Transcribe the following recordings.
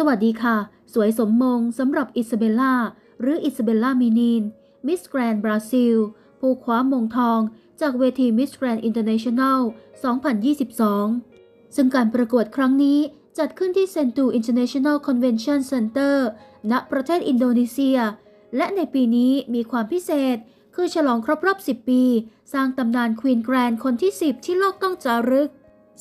สวัสดีค่ะ สวยสมมงสำหรับอิซาเบลล่า หรืออิซาเบลล่ามินีน มิสแกรนบราซิล ผู้คว้ามงทอง จากเวทีมิสแกรนอินเตอร์เนชั่นแนล 2022 ซึ่งการประกวดครั้งนี้จัดขึ้นที่เซนตูอินเตอร์เนชั่นแนลคอนเวนชั่นเซ็นเตอร์ณประเทศอินโดนีเซีย และในปีนี้มีความพิเศษ คือฉลองครบรอบ 10 ปี สร้างตำนานควีนแกรนคนที่ 10 ที่โลกต้องจารึก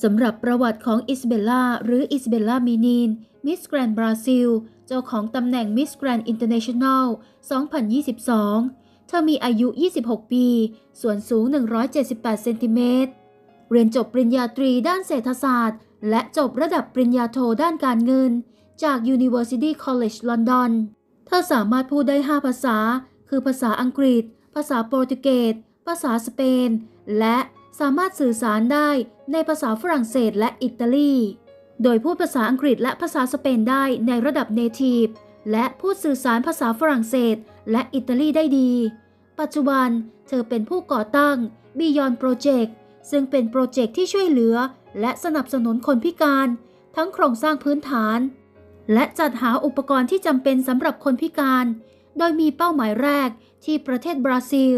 สำหรับประวัติของอิสเบลล่าหรืออิสเบลล่ามินีนมิสแกรนบราซิล เจ้าของตำแหน่งมิสแกรนอินเตอร์เนชั่นแนล 2022 เธอมีอายุ 26 ปี ส่วนสูง 178 เซนติเมตร เรียนจบปริญญาตรีด้านเศรษฐศาสตร์ และจบระดับปริญญาโทด้านการเงิน จาก University College London เธอสามารถพูดได้ 5 ภาษา คือภาษาอังกฤษ ภาษาโปรตุเกส ภาษาสเปน และ สามารถสื่อสารได้ในภาษาฝรั่งเศสและอิตาลี โดยพูดภาษาอังกฤษและภาษาสเปนได้ในระดับเนทีฟและพูดสื่อสารภาษาฝรั่งเศสและอิตาลีได้ดี ปัจจุบันเธอเป็นผู้ก่อตั้ง Beyond Project ซึ่งเป็นโปรเจกต์ที่ช่วยเหลือ และสนับสนุนคนพิการ ทั้งโครงสร้างพื้นฐาน และจัดหาอุปกรณ์ที่จำเป็นสำหรับคนพิการ โดยมีเป้าหมายแรกที่ประเทศบราซิล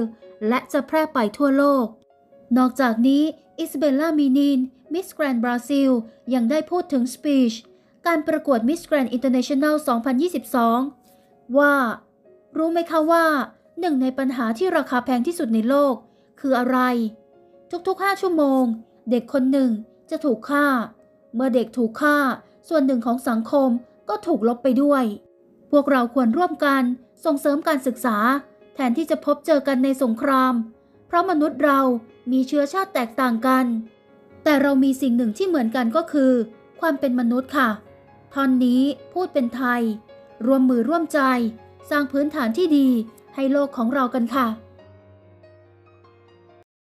และจะแพร่ไปทั่วโลก นอกจากนี้อิสเบลล่ามินินมิสแกรนด์บราซิลยังได้พูดถึงสปีชการประกวดมิสแกรนด์อินเตอร์เนชั่นแนล 2022 ว่า รู้ไหมคะว่า หนึ่งในปัญหาที่ราคาแพงที่สุดในโลก คืออะไร ทุกๆ 5 ชั่วโมง เด็กคนหนึ่งจะถูกฆ่า เมื่อเด็กถูกฆ่า ส่วนหนึ่งของสังคมก็ถูกลบไปด้วย พวกเราควรร่วมกันส่งเสริมการศึกษา แทนที่จะพบเจอกันในสงคราม เพราะมนุษย์เรา มีเชื้อชาติแตกต่างกัน แต่เรามีสิ่งหนึ่งที่เหมือนกันก็คือ ความเป็นมนุษย์ค่ะท่อนนี้พูดเป็นไทย ร่วมมือร่วมใจ สร้างพื้นฐานที่ดีให้โลกของเรากันค่ะ